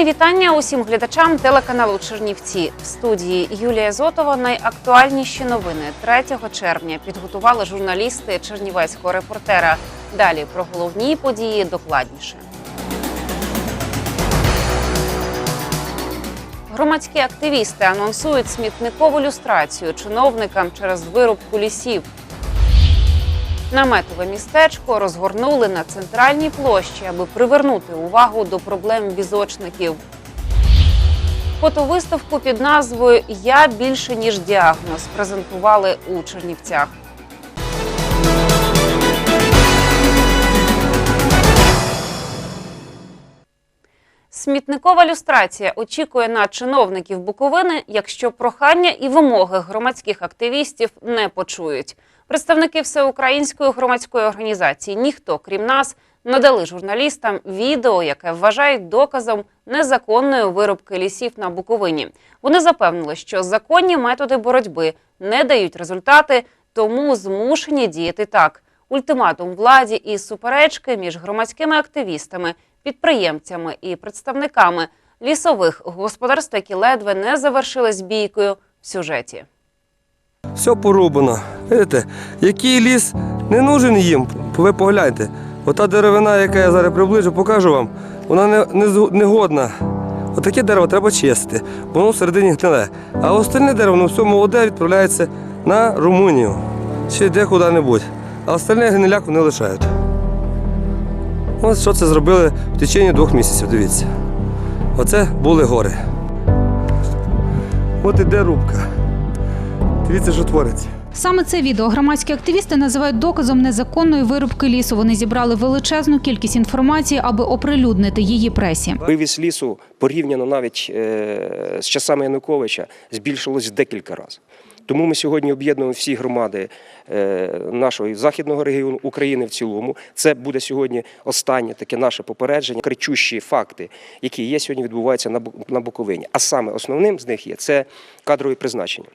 Мої вітання усім глядачам телеканалу Чернівці. В студії Юлія Зотова найактуальніші новини 3 червня підготували журналісти Чернівецького репортера. Далі про головні події докладніше. Громадські активісти анонсують смітникову люстрацію чиновникам через вирубку лісів. Наметове містечко розгорнули на центральній площі, аби привернути увагу до проблем візочників. Фотовиставку під назвою Я більше ніж діагноз презентували у Чернівцях. Смітникова люстрація очікує на чиновників Буковини, якщо прохання і вимоги громадських активістів не почують. Представники всеукраїнської громадської організації ніхто, крім нас, надали журналістам відео, яке вважають доказом незаконної вирубки лісів на Буковині. Вони запевнили, що законні методи боротьби не дають результати, тому змушені діяти так. Ультиматум владі і суперечки між громадськими активістами, підприємцями і представниками лісових господарств, які ледве не завершились бійкою в сюжеті. Все порубано. Видите, який ліс не нужен їм, ви погляньте. Ота деревина, яка я зараз приближу, покажу вам, вона не, не, не годна. Отаке дерево треба чистити, воно всередині гниле. А остальне дерево, воно все молоде, відправляється на Румунію. Чи йде куди-небудь. А остальне гниляку не лишають. Ось що це зробили в течение двох місяців, дивіться. Оце були гори. От іде рубка. Дивіться, що твориться. Саме це відео громадські активісти називають доказом незаконної вирубки лісу. Вони зібрали величезну кількість інформації, аби оприлюднити її пресі. Вивіз лісу порівняно навіть е, з часами Януковича збільшилось в декілька разів. Тому ми сьогодні об'єднуємо всі громади е, нашого західного регіону України в цілому. Це буде сьогодні останнє таке наше попередження, кричущі факти, які є сьогодні, відбуваються на на Буковині. А саме основним з них є це кадрові призначення.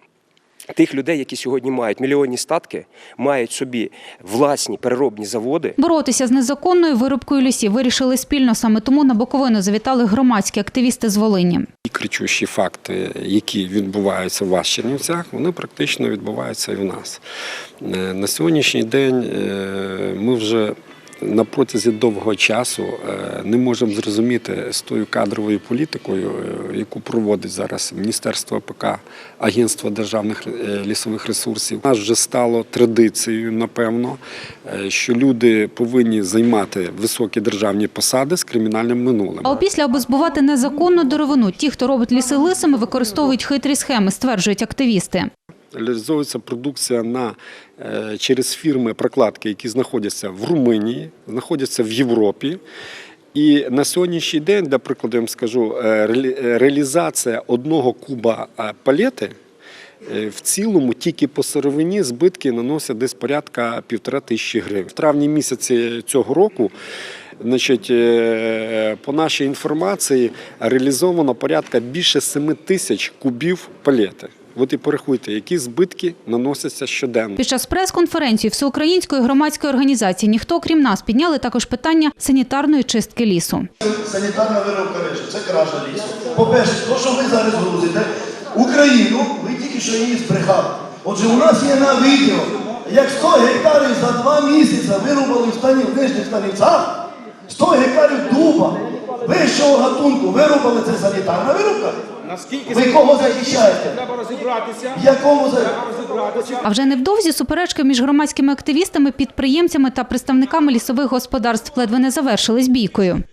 Тих людей, які сьогодні мають мільйонні статки, мають собі власні переробні заводи. Боротися з незаконною вирубкою лісів вирішили спільно. Саме тому на Буковину завітали громадські активісти з Волині. І кричущі факти, які відбуваються в вас Чернівцях, вони практично відбуваються і в нас. Е, На сьогоднішній день е, ми вже на протязі довгого часу е, не можемо зрозуміти з тою кадровою політикою, е, яку проводить зараз Міністерство АПК, Агентство державних е, лісових ресурсів. У нас вже стало традицією, напевно, що люди повинні займати високі державні посади з кримінальним минулим. А опісля, аби збувати незаконну деревину, ті, хто робить ліси лисими, використовують хитрі схеми, стверджують активісти. Реалізовується продукція на, е, через фірми прокладки, які знаходяться в Румунії, знаходяться в Європі. І на сьогоднішній день, для прикладу, я вам скажу, е, е, реалізація одного куба палети в цілому тільки по сировині збитки наносять десь порядка півтора тисячі гривень. В травні місяці цього року. Значить, по нашій інформації реалізовано порядка більше 7 тисяч кубів палети. От і порахуйте, які збитки наносяться щоденно. Під час прес-конференції всеукраїнської громадської організації ніхто, крім нас, підняли також питання санітарної чистки лісу. санітарна виробка речі, це кража лісу. По-перше, то, що ви зараз грузите, Україну, ви тільки що її збрехали. Отже, у нас є на відео, як 100 гектарів за два місяці вирубали в стані в нижніх станівцях, 100 гектарів дуба вищого гатунку вирубали, це санітарна вирубка. Наскільки Ви кого захищаєте? треба розібратися? В якому за... Розібратися. А вже невдовзі суперечки між громадськими активістами, підприємцями та представниками лісових господарств ледве не завершились бійкою.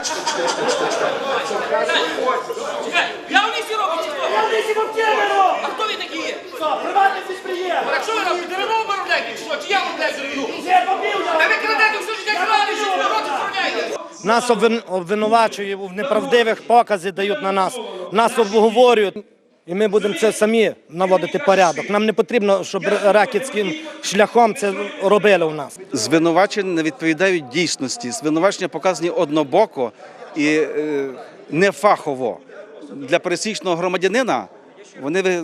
Я в лісі робить чи хто? Я в лісі вовтєвero! А хто ви такі є? Що, приватний підприємець? Так що ви робите? Деревно обробляєте чи що? Чи я обробляю деревину? Я побив я! Та ви крадете все життя крали, що ви роти охороняєте? Нас обвин- обвинувачують в неправдивих покази дають на нас, нас обговорюють. І ми будемо це самі наводити порядок. Нам не потрібно, щоб ракетським шляхом це робили у нас. звинувачення не відповідають дійсності. Звинувачення показані однобоко і е, нефахово. Для пересічного громадянина вони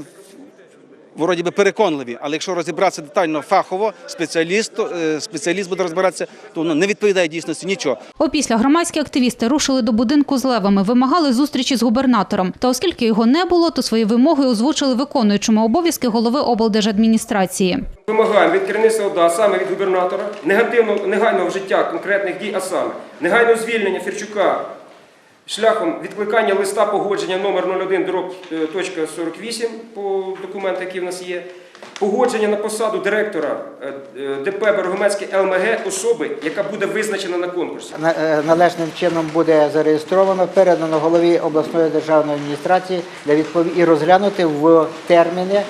вроді би переконливі, але якщо розібратися детально фахово, спеціаліст, е, спеціаліст буде розбиратися, то воно не відповідає дійсності нічого. Опісля громадські активісти рушили до будинку з левами, вимагали зустрічі з губернатором. Та оскільки його не було, то свої вимоги озвучили виконуючому обов'язки голови облдержадміністрації. Вимагаємо від керівництва ОДА, а саме від губернатора, негативно, негайного вжиття конкретних дій, а саме негайного звільнення Фірчука шляхом відкликання листа погодження номер 01 дроб, е, точка 48 по документах, які в нас є, погодження на посаду директора е, е, ДП Берегомецьке ЛМГ особи, яка буде визначена на конкурсі. Належним чином буде зареєстровано, передано голові обласної державної адміністрації для відпов... і розглянути в терміни,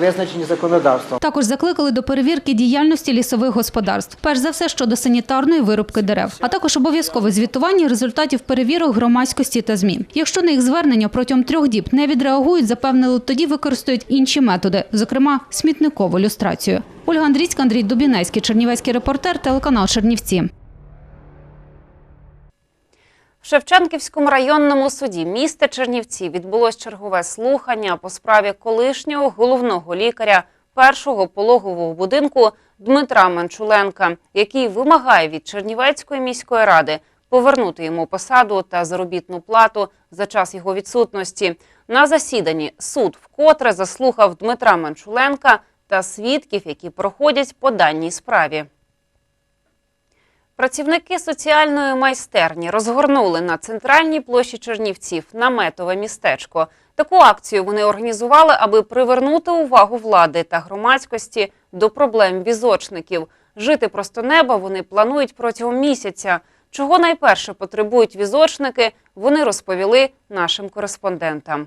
визначені законодавством. Також закликали до перевірки діяльності лісових господарств, перш за все щодо санітарної вирубки дерев, а також обов'язкове звітування результатів перевірок громадськості та змі. Якщо на їх звернення протягом трьох діб не відреагують, запевнили, тоді використають інші методи, зокрема смітникову люстрацію. Ольга Андрійська, Андрій Дубінецький, Чернівецький репортер, телеканал Чернівці. В Шевченківському районному суді міста Чернівці відбулось чергове слухання по справі колишнього головного лікаря першого пологового будинку Дмитра Манчуленка, який вимагає від Чернівецької міської ради повернути йому посаду та заробітну плату за час його відсутності. На засіданні суд вкотре заслухав Дмитра Манчуленка та свідків, які проходять по даній справі. Працівники соціальної майстерні розгорнули на центральній площі Чернівців наметове містечко. Таку акцію вони організували, аби привернути увагу влади та громадськості до проблем візочників. Жити просто неба вони планують протягом місяця. Чого найперше потребують візочники, вони розповіли нашим кореспондентам.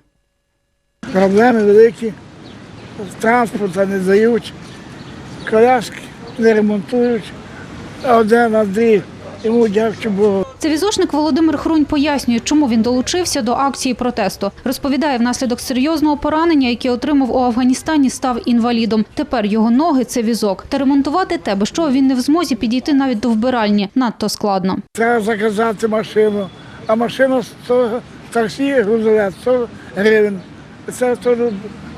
Проблеми великі. Транспорта не дають, коляски не ремонтують. Один Андрій, йому дякую Богу. Це візочник Володимир Хрунь пояснює, чому він долучився до акції протесту. Розповідає, внаслідок серйозного поранення, яке отримав у Афганістані, став інвалідом. Тепер його ноги це візок. Та ремонтувати те, без чого він не в змозі підійти навіть до вбиральні, надто складно. Треба заказати машину, а машина 100, таксі грузове 100 гривень. Це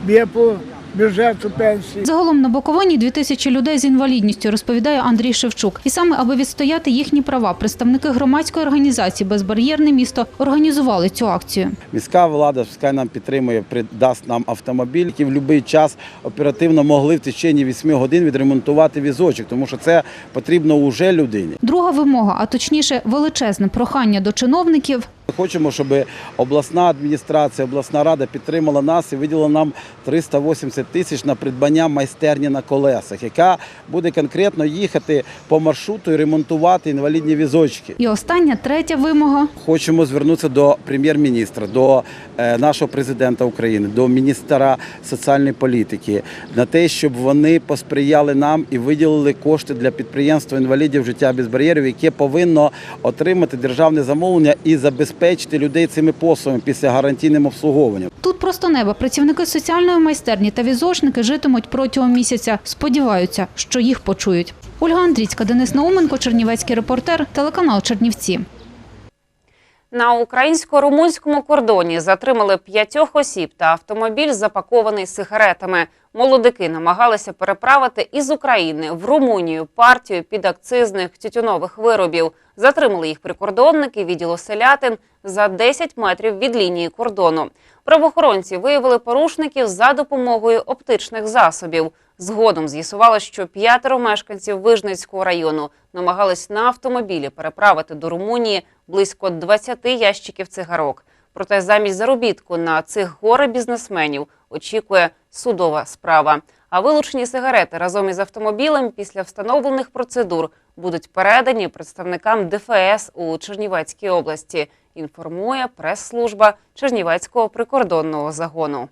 б'є по бюджету пенсії. Загалом на Буковині дві тисячі людей з інвалідністю, розповідає Андрій Шевчук. І саме аби відстояти їхні права, представники громадської організації Безбар'єрне місто організували цю акцію. Міська влада пускай нам підтримує, придасть нам автомобіль, які в будь-який час оперативно могли в течение 8 годин відремонтувати візочок, тому що це потрібно уже людині. Друга вимога, а точніше величезне прохання до чиновників Хочемо, щоб обласна адміністрація, обласна рада підтримала нас і виділила нам 380 тисяч на придбання майстерні на колесах, яка буде конкретно їхати по маршруту і ремонтувати інвалідні візочки. І остання третя вимога Хочемо звернутися до прем'єр-міністра, до е, нашого президента України, до міністра соціальної політики на те, щоб вони посприяли нам і виділили кошти для підприємства інвалідів життя без бар'єрів, яке повинно отримати державне замовлення і забезпечити людей цими послугами після гарантійним обслуговуванням. Тут просто небо. Працівники соціальної майстерні та візочники житимуть протягом місяця. Сподіваються, що їх почують. Ольга Андрійська, Денис Науменко, Чернівецький репортер, телеканал Чернівці. На українсько-румунському кордоні затримали п'ятьох осіб та автомобіль, запакований сигаретами. Молодики намагалися переправити із України в Румунію партію підакцизних тютюнових виробів. Затримали їх прикордонники відділу селятин за 10 метрів від лінії кордону. Правоохоронці виявили порушників за допомогою оптичних засобів. Згодом з'ясувало, що п'ятеро мешканців Вижницького району намагались на автомобілі переправити до Румунії близько 20 ящиків цигарок. Проте замість заробітку на цих горе бізнесменів очікує судова справа. А вилучені сигарети разом із автомобілем після встановлених процедур будуть передані представникам ДФС у Чернівецькій області. Інформує прес-служба Чернівецького прикордонного загону.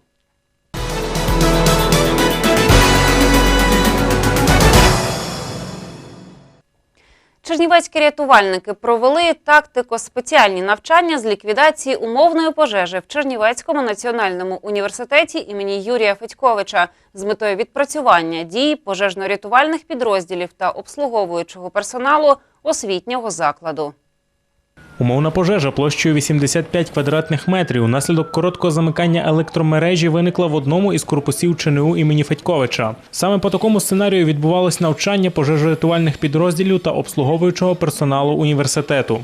Чернівецькі рятувальники провели тактико-спеціальні навчання з ліквідації умовної пожежі в Чернівецькому національному університеті імені Юрія Федьковича з метою відпрацювання дій пожежно-рятувальних підрозділів та обслуговуючого персоналу освітнього закладу. Умовна пожежа площею 85 квадратних метрів унаслідок короткого замикання електромережі виникла в одному із корпусів ЧНУ імені Федьковича. Саме по такому сценарію відбувалось навчання пожежорятувальних підрозділів та обслуговуючого персоналу університету.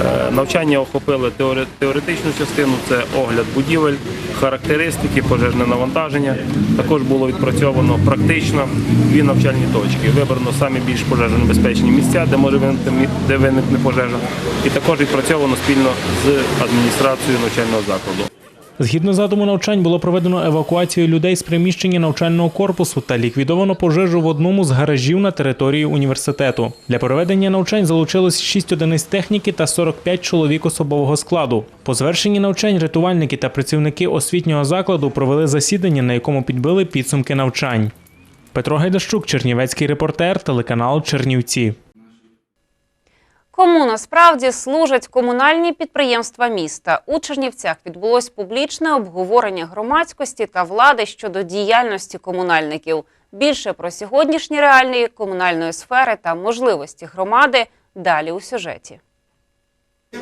Е, Навчання охопили теоретичну частину, це огляд будівель, характеристики, пожежне навантаження. Також було відпрацьовано практично дві навчальні точки. Вибрано самі більш пожежонебезпечні місця, де може виникнути де виникне пожежа, і також відпрацьовано спільно з адміністрацією навчального закладу. Згідно задуму навчань було проведено евакуацію людей з приміщення навчального корпусу та ліквідовано пожежу в одному з гаражів на території університету. Для проведення навчань залучилось 6 одиниць техніки та 45 чоловік особового складу. По завершенні навчань рятувальники та працівники освітнього закладу провели засідання, на якому підбили підсумки навчань. Петро Гайдащук, Чернівецький репортер, телеканал Чернівці. Кому насправді служать комунальні підприємства міста? У Чернівцях відбулось публічне обговорення громадськості та влади щодо діяльності комунальників. Більше про сьогоднішні реалії комунальної сфери та можливості громади далі у сюжеті.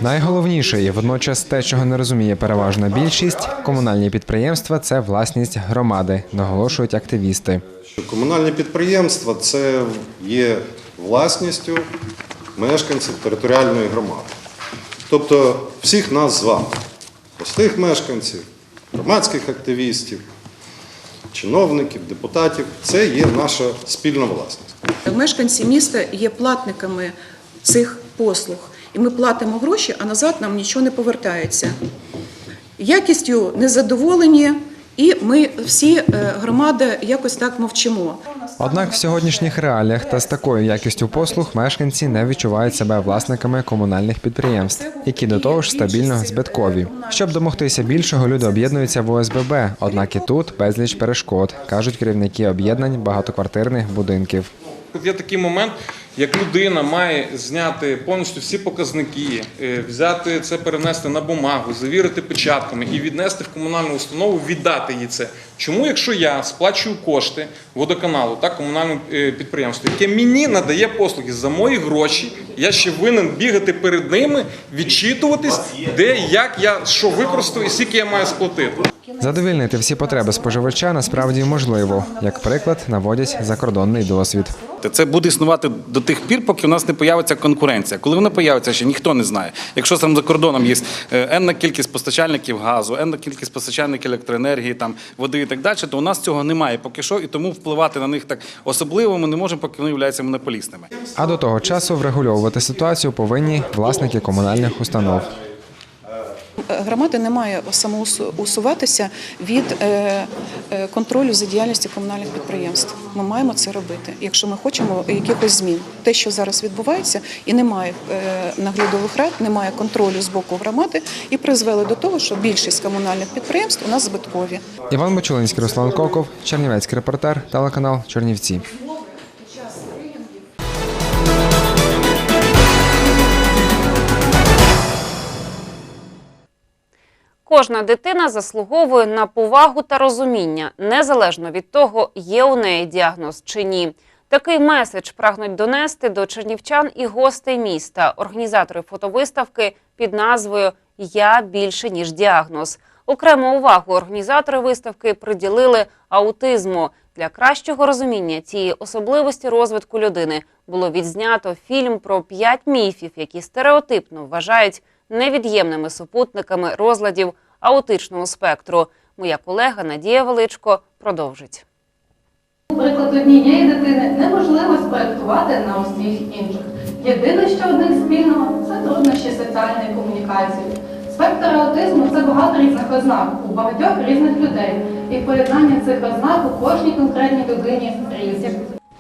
Найголовніше і водночас те, чого не розуміє переважна більшість, комунальні підприємства це власність громади, наголошують активісти. Комунальні підприємства це є власністю мешканців територіальної громади. Тобто всіх нас з вами, простих мешканців, громадських активістів, чиновників, депутатів, це є наша спільна власність. Мешканці міста є платниками цих послуг. І ми платимо гроші, а назад нам нічого не повертається. Якістю незадоволені, і ми всі е, громада якось так мовчимо. Однак в сьогоднішніх реаліях та з такою якістю послуг мешканці не відчувають себе власниками комунальних підприємств, які до того ж стабільно збиткові. Щоб домогтися більшого, люди об'єднуються в ОСББ. Однак і тут безліч перешкод, кажуть керівники об'єднань багатоквартирних будинків. Є такий момент, як людина має зняти повністю всі показники, е, взяти це, перенести на бумагу, завірити печатками і віднести в комунальну установу, віддати їй це. Чому, якщо я сплачую кошти водоканалу та комунальному е, підприємству, яке мені надає послуги за мої гроші, я ще винен бігати перед ними, відчитуватись, де, як я що використав і скільки я маю сплатити. Задовільнити всі потреби споживача насправді можливо. Як приклад, наводять закордонний досвід. Це буде існувати до тих пір, поки у нас не появиться конкуренція. Коли вона появиться, ще ніхто не знає. Якщо там за кордоном є е, енна кількість постачальників газу, енна кількість постачальників електроенергії, там води і так далі, то у нас цього немає поки що, і тому впливати на них так особливо ми не можемо, поки вони являються монополістами. А до того часу врегульовувати ситуацію повинні власники комунальних установ. Громада не має самоусуватися від е, е, контролю за діяльністю комунальних підприємств. Ми маємо це робити, якщо ми хочемо якихось змін. Те, що зараз відбувається, і немає е, наглядових рад, немає контролю з боку громади, і призвели до того, що більшість комунальних підприємств у нас збиткові. Іван Бочулинський, Руслан Коков, Чернівецький репортер, телеканал Чернівці. Кожна дитина заслуговує на повагу та розуміння, незалежно від того, є у неї діагноз чи ні. Такий меседж прагнуть донести до чернівчан і гостей міста, організатори фотовиставки під назвою Я більше ніж діагноз. Окрему увагу організатори виставки приділили аутизму. Для кращого розуміння цієї особливості розвитку людини було відзнято фільм про п'ять міфів, які стереотипно вважають невід'ємними супутниками розладів аутичного спектру. Моя колега Надія Величко продовжить. Приклад однієї дитини неможливо спроектувати на усіх інших. Єдине, що у них спільного, це труднощі соціальної комунікації. Спектр аутизму це багато різних ознак у багатьох різних людей. І поєднання цих ознак у кожній конкретній людині різні.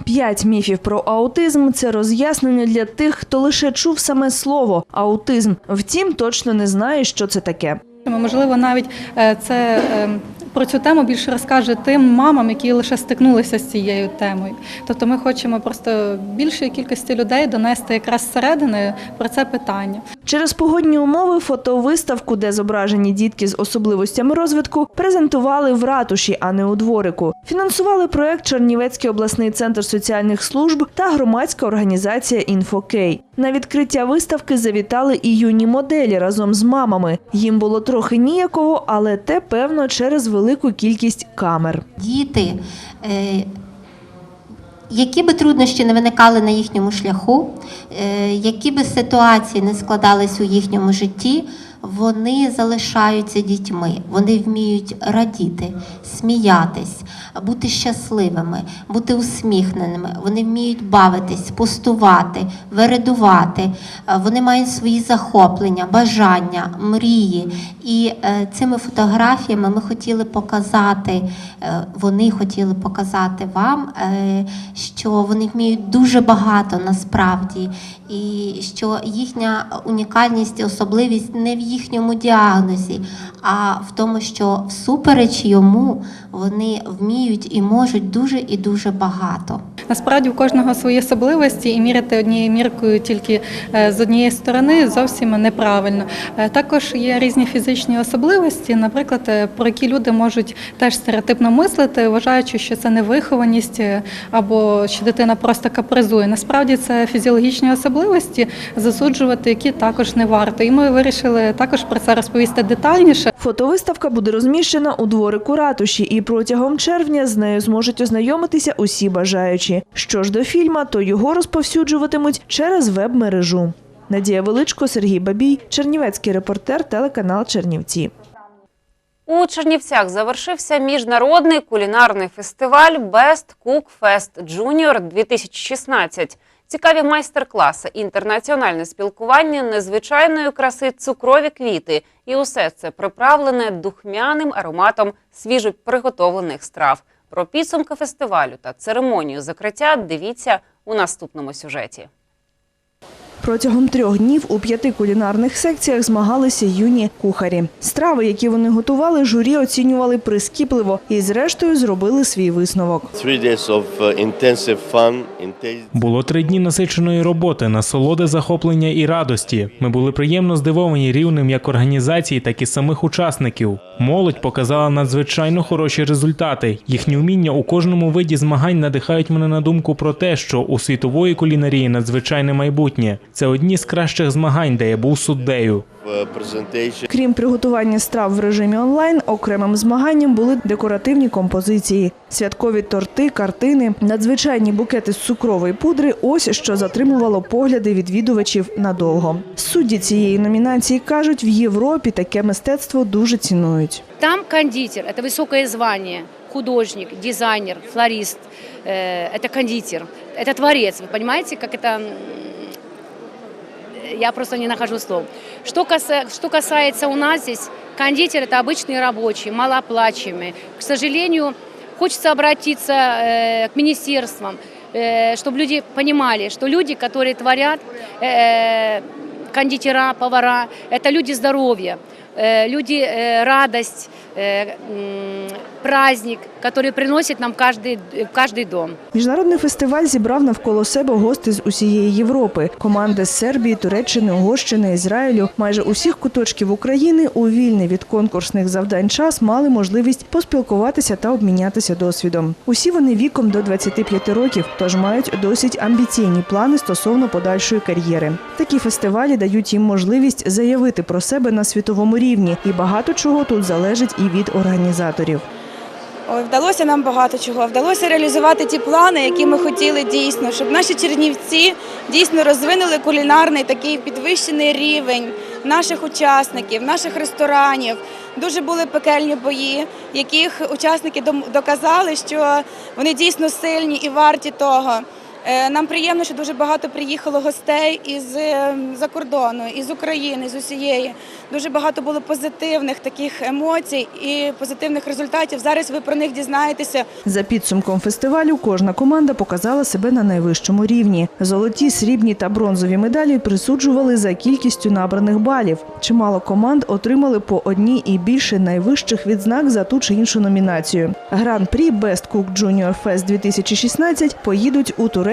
П'ять міфів про аутизм це роз'яснення для тих, хто лише чув саме слово аутизм. Втім, точно не знає, що це таке. Можливо, навіть е, це е, про цю тему більше розкаже тим мамам, які лише стикнулися з цією темою. Тобто ми хочемо просто більшої кількості людей донести якраз зсередини про це питання. Через погодні умови фотовиставку, де зображені дітки з особливостями розвитку, презентували в ратуші, а не у дворику. Фінансували проект Чернівецький обласний центр соціальних служб та громадська організація «Інфокей». На відкриття виставки завітали і юні моделі разом з мамами. Їм було трохи ніяково, але те певно через велику кількість камер. діти, е, які би труднощі не виникали на їхньому шляху, е, які би ситуації не складались у їхньому житті, вони залишаються дітьми, вони вміють радіти, сміятись, бути щасливими, бути усміхненими. Вони вміють бавитись, пустувати, вередувати. Е, Вони мають свої захоплення, бажання, мрії. І е, цими фотографіями ми хотіли показати, е, вони хотіли показати вам, що вони вміють дуже багато насправді, і що їхня унікальність і особливість не в їхньому діагнозі, а в тому, що всупереч йому вони вміють і можуть дуже і дуже багато. Насправді у кожного свої особливості і міряти однією міркою тільки е, з однієї сторони зовсім неправильно. Е, Також є різні фізичні особливості, наприклад, е, про які люди можуть теж стереотипно мислити, вважаючи, що це невихованість або що дитина просто капризує. Насправді це фізіологічні особливості, засуджувати, які також не варто. І ми вирішили також про це розповісти детальніше. Фотовиставка буде розміщена у дворику ратуші, і протягом червня з нею зможуть ознайомитися усі бажаючі. Що ж до фільма, то його розповсюджуватимуть через веб-мережу. Надія Величко, Сергій Бабій, Чернівецький репортер, телеканал Чернівці. У Чернівцях завершився міжнародний кулінарний фестиваль Best Cook Fest Junior 2016. Цікаві майстер-класи, інтернаціональне спілкування, незвичайної краси цукрові квіти. І усе це приправлене духмяним ароматом свіжоприготовлених страв. Про підсумки фестивалю та церемонію закриття дивіться у наступному сюжеті. Протягом трьох днів у п'яти кулінарних секціях змагалися юні кухарі. Страви, які вони готували, журі оцінювали прискіпливо і, зрештою, зробили свій висновок. Uh, Було три дні насиченої роботи, насолоди, захоплення і радості. Ми були приємно здивовані рівнем як організації, так і самих учасників. Молодь показала надзвичайно хороші результати. Їхні вміння у кожному виді змагань надихають мене на думку про те, що у світової кулінарії надзвичайне майбутнє. Це одні з кращих змагань, де я був суддею. uh, presentation. Крім приготування страв в режимі онлайн, окремим змаганням були декоративні композиції, святкові торти, картини, надзвичайні букети з цукрової пудри. Ось що затримувало погляди відвідувачів надовго. Судді цієї номінації кажуть, в Європі таке мистецтво дуже цінують. Там кондитер – это высокое звание, художник, дизайнер, флорист, э, это кондитер, это творец. Вы понимаете, как это... м, Я просто не нахожу слов. Что, каса- что касается у нас здесь, кондитер – это обычные рабочие, малооплачиваемые. К сожалению, хочется обратиться э, к министерствам, э, чтобы люди понимали, что люди, которые творят, э, кондитера, повара, это люди здоровья, э, люди э, радость, э, м, праздник, который приносит нам каждый, в каждый дом. Міжнародний фестиваль зібрав навколо себе гости з усієї Європи. Команди з Сербії, Туреччини, Угорщини, Ізраїлю. Майже усіх куточків України у вільний від конкурсних завдань час мали можливість поспілкуватися та обмінятися досвідом. Усі вони віком до 25 років, тож мають досить амбіційні плани стосовно подальшої кар'єри. Такі фестивалі дають їм можливість заявити про себе на світовому рівні, і багато чого тут залежить і від організаторів. Вдалося нам багато чого. Вдалося реалізувати ті плани, які ми хотіли дійсно, щоб наші чернівці дійсно розвинули кулінарний такий підвищений рівень наших учасників, наших ресторанів. Дуже були пекельні бої, яких учасники доказали, що вони дійсно сильні і варті того. Е, Нам приємно, що дуже багато приїхало гостей із е, за кордону, із України, з усієї. Дуже багато було позитивних таких емоцій і позитивних результатів. Зараз ви про них дізнаєтеся. За підсумком фестивалю кожна команда показала себе на найвищому рівні. Золоті, срібні та бронзові медалі присуджували за кількістю набраних балів. Чимало команд отримали по одній і більше найвищих відзнак за ту чи іншу номінацію. Гран-прі Best Cook Junior Fest 2016 поїдуть у Туреччину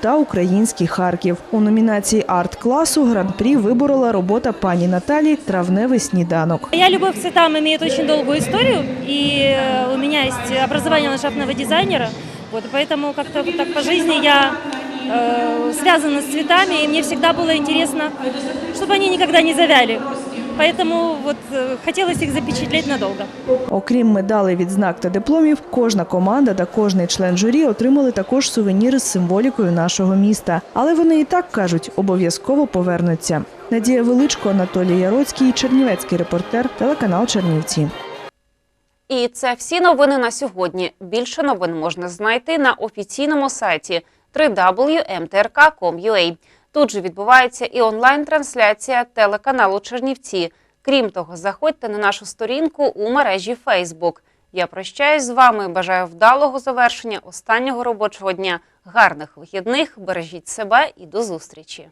та український Харків. У номінації арт-класу гран-прі виборола робота пані Наталі Травневий сніданок. Я любовь к цветам имеет очень долгую историю, и э, у меня есть образование ландшафтного дизайнера, вот, поэтому как-то вот так по жизни я э, связана с цветами, и мне всегда было интересно, чтобы они никогда не завяли. Поэтому вот э, хотелось их запечатлеть надолго. Окрім медалей, відзнак та дипломів, кожна команда та кожний член журі отримали також сувеніри з символікою нашого міста. Але вони і так кажуть, обов'язково повернуться. Надія Величко, Анатолій Яроцький, Чернівецький репортер, телеканал Чернівці. І це всі новини на сьогодні. Більше новин можна знайти на офіційному сайті www.mtrk.com.ua. Тут же відбувається і онлайн-трансляція телеканалу Чернівці. Крім того, заходьте на нашу сторінку у мережі Facebook. Я прощаюсь з вами. Бажаю вдалого завершення останнього робочого дня, гарних вихідних. Бережіть себе і до зустрічі.